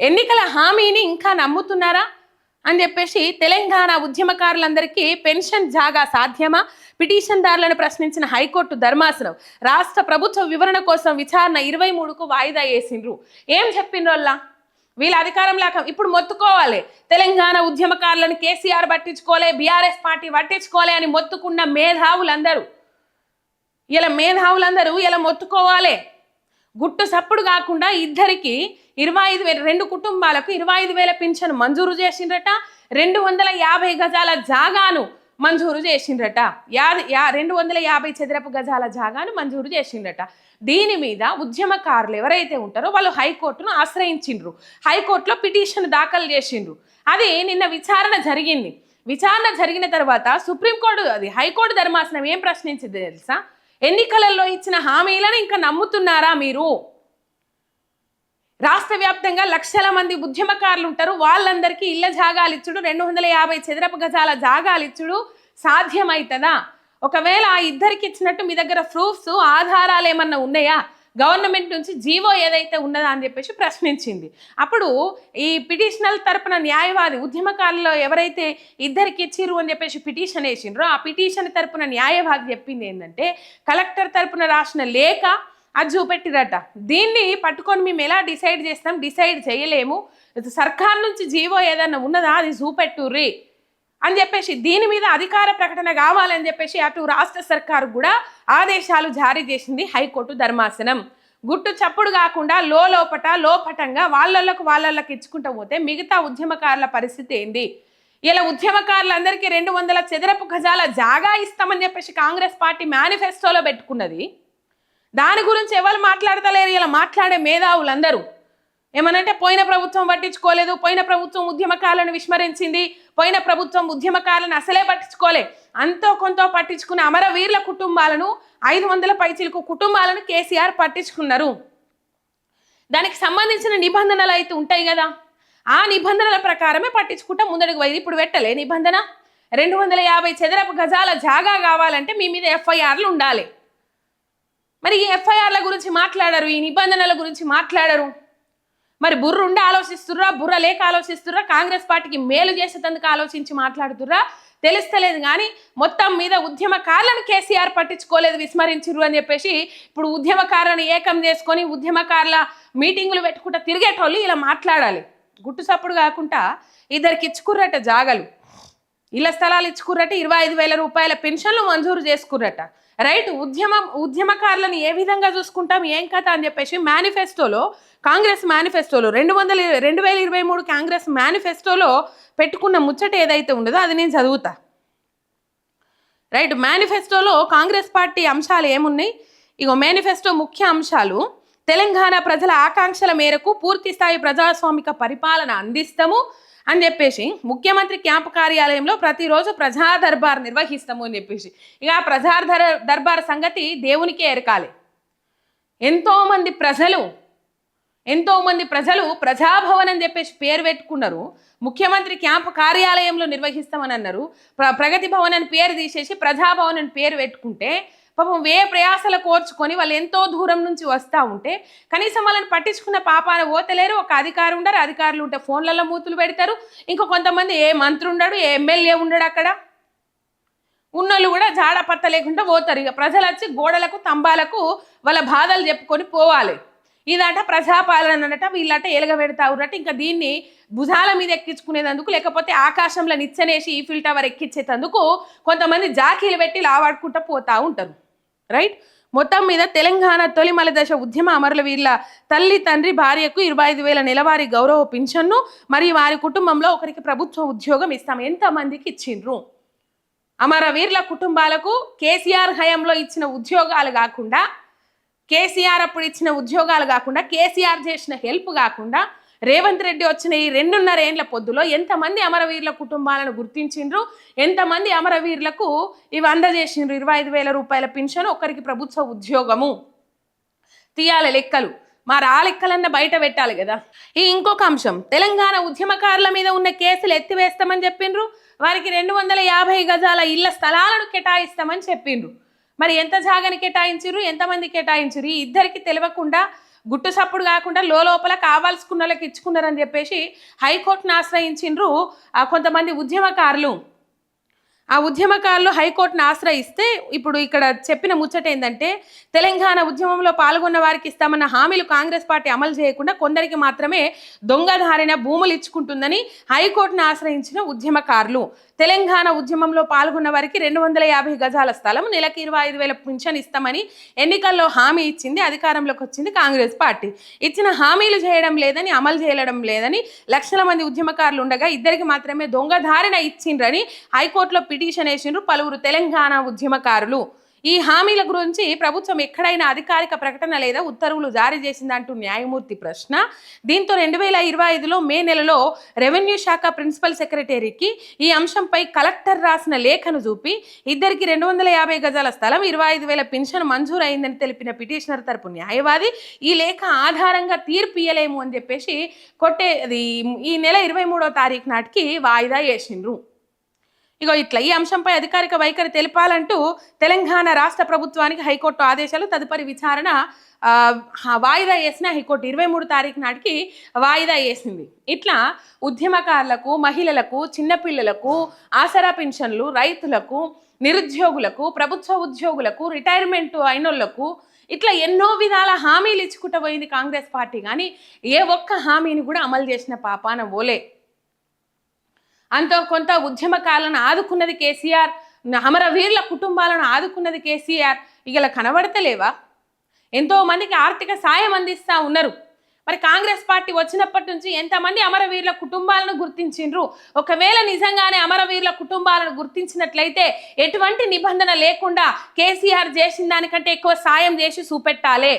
ఎన్నికల హామీని ఇంకా నమ్ముతున్నారా? అని చెప్పేసి తెలంగాణ ఉద్యమకారులందరికీ పెన్షన్ జాగా సాధ్యమా? పిటిషన్దారులను ప్రశ్నించిన హైకోర్టు ధర్మాసనం. రాష్ట్ర ప్రభుత్వ వివరణ కోసం విచారణ ఇరవై మూడుకు వాయిదా వేసిండ్రు. ఏం చెప్పిండ్రోల్లా వీళ్ళ అధికారం లేక ఇప్పుడు మొత్తుకోవాలి. తెలంగాణ ఉద్యమకారులను కేసీఆర్ పట్టించుకోలే బీఆర్ఎస్ పార్టీ పట్టించుకోలే అని మొత్తుకున్న మేధావులందరూ. ఇలా మేధావులందరూ ఇలా మొత్తుకోవాలి. గుట్టు సప్పుడు కాకుండా ఇద్దరికి ఇరవై ఐదు వేల రెండు కుటుంబాలకు ఇరవై ఐదు వేల పింఛను మంజూరు చేసిండ్రట. రెండు వందల యాభై గజాల జాగాను మంజూరు చేసిండ్రట. యా యా రెండు వందల యాభై చదరపు గజాల జాగాను మంజూరు చేసిండ్రట. దీని మీద ఉద్యమకారులు ఎవరైతే ఉంటారో వాళ్ళు హైకోర్టును ఆశ్రయించిండ్రు. హైకోర్టులో పిటిషన్ దాఖలు చేసిండ్రు. అది నిన్న విచారణ జరిగింది. విచారణ జరిగిన తర్వాత సుప్రీంకోర్టు అది హైకోర్టు ధర్మాసనం ఏం ప్రశ్నించింది తెలుసా? ఎన్నికలలో ఇచ్చిన హామీలను ఇంకా నమ్ముతున్నారా మీరు? రాష్ట్ర వ్యాప్తంగా లక్షల మంది ఉద్యమకారులు ఉంటారు వాళ్ళందరికీ ఇళ్ళ జాగాలు ఇచ్చుడు రెండు వందల యాభై చదరపు గజాల జాగాలు ఇచ్చుడు సాధ్యమవుతుందా ఒకవేళ ఆ ఇద్దరికి ఇచ్చినట్టు మీ దగ్గర ప్రూఫ్స్ ఆధారాలు ఏమన్నా ఉన్నాయా? గవర్నమెంట్ నుంచి జీవో ఏదైతే ఉన్నదా అని చెప్పేసి ప్రశ్నించింది. అప్పుడు ఈ పిటిషనల్ తరపున న్యాయవాది ఉద్యమకాలలో ఎవరైతే ఇద్దరికి ఇచ్చిర్రు అని చెప్పేసి పిటిషన్ వేసిండ్రో ఆ పిటిషన్ తరపున న్యాయవాది చెప్పింది ఏంటంటే కలెక్టర్ తరపున రాసిన లేఖ అది చూపెట్టిరట. దీన్ని పట్టుకొని మేము ఎలా డిసైడ్ చేస్తాం? డిసైడ్ చేయలేము. సర్కార్ నుంచి జీవో ఏదన్నా ఉన్నదా? అది చూపెట్టుర్రి. అని చెప్పేసి దీని మీద అధికార ప్రకటన కావాలని చెప్పేసి అటు రాష్ట్ర సర్కారు కూడా ఆదేశాలు జారీ చేసింది హైకోర్టు ధర్మాసనం. గుట్టు చప్పుడు కాకుండా లో లోపట లోపటంగా వాళ్ళకు వాళ్ళకి ఇచ్చుకుంటూ పోతే మిగతా ఉద్యమకారుల పరిస్థితి ఏంది? ఇలా ఉద్యమకారులందరికీ రెండు వందల చదరపు గజాల జాగా ఇస్తామని చెప్పేసి కాంగ్రెస్ పార్టీ మేనిఫెస్టోలో పెట్టుకున్నది. దాని గురించి ఎవరు మాట్లాడతలేరు? ఇలా మాట్లాడే మేధావులందరూ. ఏమనంటే పోయిన ప్రభుత్వం పట్టించుకోలేదు పోయిన ప్రభుత్వం ఉద్యమకారులను విస్మరించింది పోయిన ప్రభుత్వం ఉద్యమకారులను అసలే పట్టించుకోలే. అంతో కొంత పట్టించుకున్న అమరవీరుల కుటుంబాలను ఐదు వందల పైచిలకు కుటుంబాలను కేసీఆర్ పట్టించుకున్నారు. దానికి సంబంధించిన నిబంధనలు అయితే ఉంటాయి కదా. ఆ నిబంధనల ప్రకారమే పట్టించుకుంటా ముందడుగు వైద్య ఇప్పుడు పెట్టలే నిబంధన. రెండు వందల యాభై చదరపు గజాల జాగా కావాలంటే మీ మీద ఎఫ్ఐఆర్లు ఉండాలి. మరి ఈ ఎఫ్ఐఆర్ల గురించి మాట్లాడరు ఈ నిబంధనల గురించి మాట్లాడరు. మరి బుర్ర ఉండి ఆలోచిస్తుర్రా బుర్ర లేక ఆలోచిస్తుర్రా కాంగ్రెస్ పార్టీకి మేలు చేసేందుకు ఆలోచించి మాట్లాడుతుర్రా? తెలుస్తలేదు కానీ మొత్తం మీద ఉద్యమకారులను కేసీఆర్ పట్టించుకోలేదు విస్మరించిర్రు అని చెప్పేసి ఇప్పుడు ఉద్యమకారులను ఏకం చేసుకొని ఉద్యమకారుల మీటింగులు పెట్టుకుంటా తిరిగేటోళ్ళు ఇలా మాట్లాడాలి. గుట్టు సప్పుడు కాకుండా ఇద్దరికి ఇచ్చుకుర్రట జాగలు. ఇళ్ళ స్థలాలు ఇచ్చుకుర్రట ఇరవై ఐదు వేల రూపాయల పెన్షన్లు మంజూరు చేసుకుర్రట. రైట్ ఉద్యమం ఉద్యమకారులను ఏ విధంగా చూసుకుంటాం ఏం కథ అని చెప్పేసి మేనిఫెస్టోలో కాంగ్రెస్ మేనిఫెస్టోలో రెండు వందల రెండు వేల ఇరవై మూడు కాంగ్రెస్ మేనిఫెస్టోలో పెట్టుకున్న ముచ్చట ఏదైతే ఉండదో అది నేను చదువుతా. రైట్ మేనిఫెస్టోలో కాంగ్రెస్ పార్టీ అంశాలు ఏమున్నాయి? ఇగో మేనిఫెస్టో ముఖ్య అంశాలు తెలంగాణ ప్రజల ఆకాంక్షల మేరకు పూర్తి స్థాయి ప్రజాస్వామిక పరిపాలన అందిస్తాము అని చెప్పేసి ముఖ్యమంత్రి క్యాంపు కార్యాలయంలో ప్రతిరోజు ప్రజా దర్బార్ నిర్వహిస్తాము అని చెప్పేసి. ఇక ప్రజా దర్బార్ సంగతి దేవునికే ఎరకాలి. ఎంతోమంది ప్రజలు ఎంతోమంది ప్రజలు ప్రజాభవన్ అని చెప్పేసి పేరు పెట్టుకున్నారు. ముఖ్యమంత్రి క్యాంపు కార్యాలయంలో నిర్వహిస్తామని అన్నారు. ప్ర ప్రగతి భవన్ అని పేరు తీసేసి ప్రజాభవన్ అని పేరు పెట్టుకుంటే పాపం వే ప్రయాసలు కోర్చుకొని వాళ్ళు ఎంతో దూరం నుంచి వస్తూ ఉంటే కనీసం వాళ్ళని పట్టించుకున్న పాపాన పోతలేరు ఒక అధికారి ఉండరు అధికారులు ఉంటే ఫోన్లలో మూతులు పెడతారు. ఇంకో కొంతమంది ఏ మంత్రి ఉండడు ఏ ఎమ్మెల్యే ఉండడు అక్కడ. ఉన్నోళ్ళు కూడా జాడపత్త లేకుండా పోతారు. ఇక ప్రజలు వచ్చి గోడలకు తంబాలకు వాళ్ళ బాధలు చెప్పుకొని పోవాలి. ఇదట ప్రజాపాలన అనట వీళ్ళట ఎలగబెడతా ఉన్నట్టు ఇంకా దీన్ని భుజాల మీద ఎక్కించుకునేందుకు లేకపోతే ఆకాశంలో నిచ్చెనేసి ఈఫిల్ టవర్ ఎక్కించేటందుకు కొంతమంది జాకీలు పెట్టి లావాడుకుంటూ పోతూ ఉంటారు. రైట్ మొత్తం మీద తెలంగాణ తొలిమల దశ ఉద్యమ అమరుల వీళ్ళ తల్లి తండ్రి భార్యకు ఇరవై ఐదు వేల నెలవారీ గౌరవ పింఛన్ను మరియు వారి కుటుంబంలో ఒకరికి ప్రభుత్వ ఉద్యోగం ఇస్తాం. ఎంతమందికి ఇచ్చిండ్రు? అమరవీరుల కుటుంబాలకు కేసీఆర్ హయాంలో ఇచ్చిన ఉద్యోగాలు కాకుండా కేసీఆర్ అప్పుడు ఇచ్చిన ఉద్యోగాలు కాకుండా కేసీఆర్ చేసిన హెల్ప్ కాకుండా రేవంత్ రెడ్డి వచ్చిన ఈ రెండున్నర ఏండ్ల పొద్దులో ఎంతమంది అమరవీరుల కుటుంబాలను గుర్తించిండ్రు? ఎంతమంది అమరవీరులకు ఇవి అందజేసిండ్రు? ఇరవై ఐదు వేల రూపాయల పింఛను ఒకరికి ప్రభుత్వ ఉద్యోగము. తీయాల లెక్కలు. మరి ఆ లెక్కలన్న బయట పెట్టాలి కదా. ఈ ఇంకొక అంశం. తెలంగాణ ఉద్యమకారుల మీద ఉన్న కేసులు ఎత్తివేస్తామని చెప్పిండ్రు. వారికి రెండు వందల యాభై గజాల ఇళ్ళ స్థలాలను కేటాయిస్తామని చెప్పిండ్రు. మరి ఎంత జాగని కేటాయించిర్రు? ఎంతమంది కేటాయించిర్రు? ఈ ఇద్దరికి తెలియకుండా గుట్టు సప్పుడు కాకుండా లోపల కావాల్సుకున్న వాళ్ళకి ఇచ్చుకున్నారని చెప్పేసి హైకోర్టును ఆశ్రయించిండ్రు ఆ కొంతమంది ఉద్యమకారులు. ఆ ఉద్యమకారులు హైకోర్టును ఆశ్రయిస్తే ఇప్పుడు ఇక్కడ చెప్పిన ముచ్చట ఏంటంటే తెలంగాణ ఉద్యమంలో పాల్గొన్న వారికి ఇస్తామన్న హామీలు కాంగ్రెస్ పార్టీ అమలు చేయకుండా కొందరికి మాత్రమే దొంగధారిన భూములు ఇచ్చుకుంటుందని హైకోర్టును ఆశ్రయించిన ఉద్యమకారులు. తెలంగాణ ఉద్యమంలో పాల్గొన్న వారికి రెండు వందల యాభై గజాల స్థలం నెలకి ఇరవై ఐదు వేల పింఛన్ ఇస్తామని ఎన్నికల్లో హామీ ఇచ్చింది అధికారంలోకి వచ్చింది కాంగ్రెస్ పార్టీ. ఇచ్చిన హామీలు చేయడం లేదని అమలు చేయడం లేదని లక్షల మంది ఉద్యమకారులు ఉండగా ఇద్దరికి మాత్రమే దొంగధారణ ఇచ్చిండ్రని హైకోర్టులో పిటిషన్ వేసిండ్రు పలువురు తెలంగాణ ఉద్యమకారులు. ఈ హామీల గురించి ప్రభుత్వం ఎక్కడైనా అధికారిక ప్రకటన లేదా ఉత్తర్వులు జారీ చేసిందంటూ న్యాయమూర్తి ప్రశ్న. దీంతో రెండు వేల ఇరవై ఐదులో మే నెలలో రెవెన్యూ శాఖ ప్రిన్సిపల్ సెక్రటరీకి ఈ అంశంపై కలెక్టర్ రాసిన లేఖను చూపి ఇద్దరికి రెండు వందల యాభై గజాల స్థలం ఇరవై ఐదు వేల పెన్షన్ మంజూరు అయిందని తెలిపిన పిటిషనర్ తరపు న్యాయవాది ఈ లేఖ ఆధారంగా తీర్పు ఇయ్యలేము అని చెప్పేసి కొట్టే అది ఈ నెల ఇరవై మూడో తారీఖు నాటికి వాయిదా వేసిండ్రు. ఇగో ఇట్లా ఈ అంశంపై అధికారిక వైఖరి తెలిపాలంటూ తెలంగాణ రాష్ట్ర ప్రభుత్వానికి హైకోర్టు ఆదేశాలు తదుపరి విచారణ వాయిదా వేసిన హైకోర్టు ఇరవై మూడు తారీఖు నాటికి వాయిదా వేసింది. ఇట్లా ఉద్యమకారులకు మహిళలకు చిన్నపిల్లలకు ఆసరా పెన్షన్లు రైతులకు నిరుద్యోగులకు ప్రభుత్వ ఉద్యోగులకు రిటైర్మెంట్ అయినోళ్ళకు ఇట్లా ఎన్నో విధాల హామీలు ఇచ్చుకుంటూ పోయింది కాంగ్రెస్ పార్టీ. కానీ ఏ ఒక్క హామీని కూడా అమలు చేసిన పాపాన ఓలే. అంతో కొంత ఉద్యమకాలను ఆదుకున్నది కేసీఆర్ అమరవీరుల కుటుంబాలను ఆదుకున్నది కేసీఆర్. ఇలా కనబడతలేవా? ఎంతో మందికి ఆర్థిక సాయం అందిస్తా ఉన్నారు. మరి కాంగ్రెస్ పార్టీ వచ్చినప్పటి నుంచి ఎంతమంది అమరవీరుల కుటుంబాలను గుర్తించిండ్రు? ఒకవేళ నిజంగానే అమరవీరుల కుటుంబాలను గుర్తించినట్లయితే ఎటువంటి నిబంధన లేకుండా కేసీఆర్ చేసిన దానికంటే ఎక్కువ సాయం చేసి చూపెట్టాలి.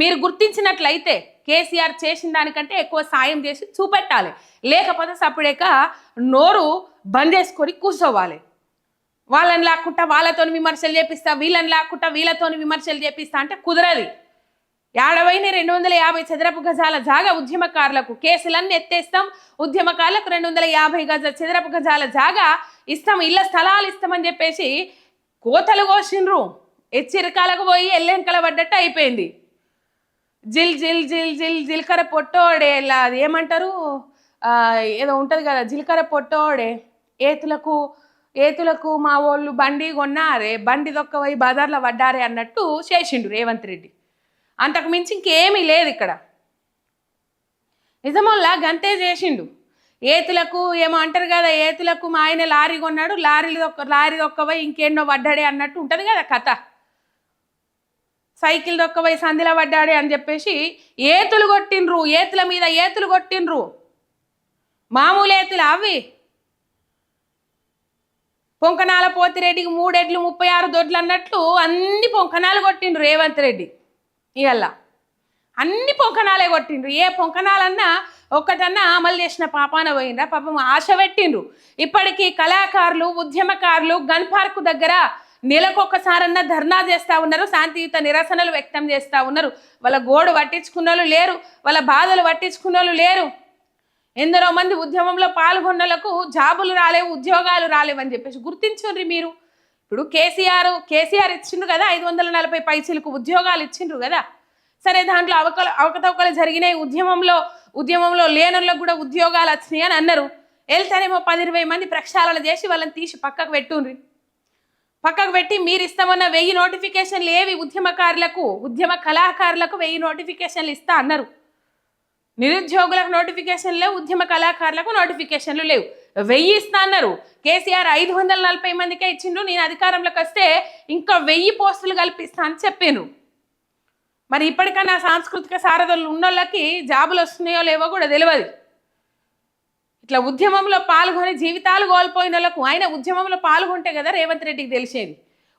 మీరు గుర్తించినట్లయితే కేసీఆర్ చేసిన దానికంటే ఎక్కువ సాయం చేసి చూపెట్టాలి. లేకపోతే సప్పుడేక నోరు బంద్ చేసుకొని కూర్చోవాలి. వాళ్ళని లాక్కుంటా వాళ్ళతో విమర్శలు చేపిస్తా వీళ్ళని లాక్కుంటా వీళ్ళతో విమర్శలు చేపిస్తా అంటే కుదరది. ఏడవైన రెండు వందల యాభై చదరపు గజాల జాగా ఉద్యమకారులకు కేసులన్నీ ఎత్తేస్తాం. ఉద్యమకారులకు రెండు వందల యాభై గజ చదరపు గజాల జాగా ఇస్తాం. ఇళ్ళ స్థలాలు ఇస్తామని చెప్పేసి కోతలు కోసిండ్రు. హెచ్చరికలకు పోయి ఎల్లెంకల పడ్డట్టు అయిపోయింది. జిల్ జిల్ జిల్ జిల్ జీలకర్ర పొట్టోడే ఇలా అది ఏమంటారు? ఏదో ఉంటుంది కదా జీలకర్ర పొట్టోడే. ఏతులకు ఏతులకు మా వాళ్ళు బండి కొన్నారే బండి దొక్కవై బజార్లో పడ్డారే అన్నట్టు చేసిండు రేవంత్ రెడ్డి. అంతకు మించి ఇంకేమీ లేదు ఇక్కడ. నిజమల్లా గంతే చేసిండు. ఏతులకు ఏమో అంటారు కదా ఏతులకు మా ఆయన లారీ కొన్నాడు లారీలు దొక్క లారీ దొక్కవై ఇంకేన్నో పడ్డాడే అన్నట్టు ఉంటుంది కదా కథ. సైకిల్ దొక్కబోయి సంధిలో పడ్డాడే అని చెప్పేసి ఏతులు కొట్టిండ్రు. ఏతుల మీద ఏతులు కొట్టిండ్రు. మామూలు ఏతులు అవి? పొంకనాల పోతిరెడ్డికి మూడెడ్లు ముప్పై ఆరు దొడ్లు అన్నట్లు అన్ని పొంకనాలు కొట్టిండ్రు రేవంత్ రెడ్డి. ఇవల్ల అన్ని పొంకనాలే కొట్టిండ్రు. ఏ పొంకనాలన్నా ఒక్కటన్నా అమలు చేసిన పాపాన పోయిండ్రా. పాపం ఆశ పెట్టిండ్రు. ఇప్పటికీ కళాకారులు ఉద్యమకారులు గన్ పార్కు దగ్గర నెలకొకసారన్నా ధర్నా చేస్తూ ఉన్నారు శాంతియుత నిరసనలు వ్యక్తం చేస్తూ ఉన్నారు. వాళ్ళ గోడు పట్టించుకున్న వాళ్ళు లేరు వాళ్ళ బాధలు పట్టించుకున్న వాళ్ళు లేరు. ఎందరో మంది ఉద్యమంలో పాల్గొన్నలకు జాబులు రాలేవు ఉద్యోగాలు రాలేవని అని చెప్పేసి గుర్తించుండ్రి మీరు. ఇప్పుడు కేసీఆర్ కేసీఆర్ ఇచ్చిండ్రు కదా ఐదు వందల నలభై పైసలకు ఉద్యోగాలు ఇచ్చిండ్రు కదా. సరే దాంట్లో అవకలు అవకతవకలు జరిగినాయి. ఉద్యమంలో ఉద్యమంలో లేనులకు కూడా ఉద్యోగాలు వచ్చినాయి అని అన్నారు. వెళ్తారేమో పది ఇరవై మంది ప్రక్షాళన చేసి వాళ్ళని తీసి పక్కకు పెట్టుండ్రి. పక్కకు పెట్టి మీరు ఇస్తామన్న వెయ్యి నోటిఫికేషన్లు ఏవి ఉద్యమకారులకు ఉద్యమ కళాకారులకు వెయ్యి నోటిఫికేషన్లు ఇస్తా అన్నారు. నిరుద్యోగులకు నోటిఫికేషన్ లేవు ఉద్యమ కళాకారులకు నోటిఫికేషన్లు లేవు. వెయ్యి ఇస్తా అన్నారు. కేసీఆర్ ఐదు వందల నలభై మందికే ఇచ్చిండ్రు నేను అధికారంలోకి వస్తే ఇంకా వెయ్యి పోస్టులు కల్పిస్తా అని చెప్పాను. మరి ఇప్పటికన్నా సాంస్కృతిక సారథులు ఉన్నోళ్ళకి జాబులు వస్తున్నాయో లేవో కూడా తెలియదు ఇట్లా ఉద్యమంలో పాల్గొని జీవితాలు కోల్పోయిన వాళ్ళకు ఆయన ఉద్యమంలో పాల్గొంటే కదా రేవంత్ రెడ్డికి తెలిసేది.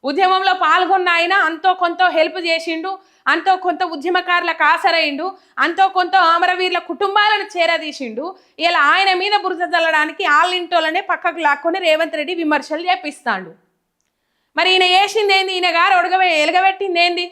ఉద్యమంలో పాల్గొన్న ఆయన అంతో కొంత హెల్ప్ చేసిండు అంతో కొంత ఉద్యమకారులకు ఆసరైండు అంతో కొంత అమరవీరుల కుటుంబాలను చేరదీసిండు. ఇలా ఆయన మీద బురద చల్లడానికి ఆళ్ళింటోళ్ళనే పక్కకు లాక్కొని రేవంత్ రెడ్డి విమర్శలు చేపిస్తాడు. మరి ఈయన వేసింది ఏంది ఈయన గారు ఒడగబె ఎలగబెట్టింది ఏంది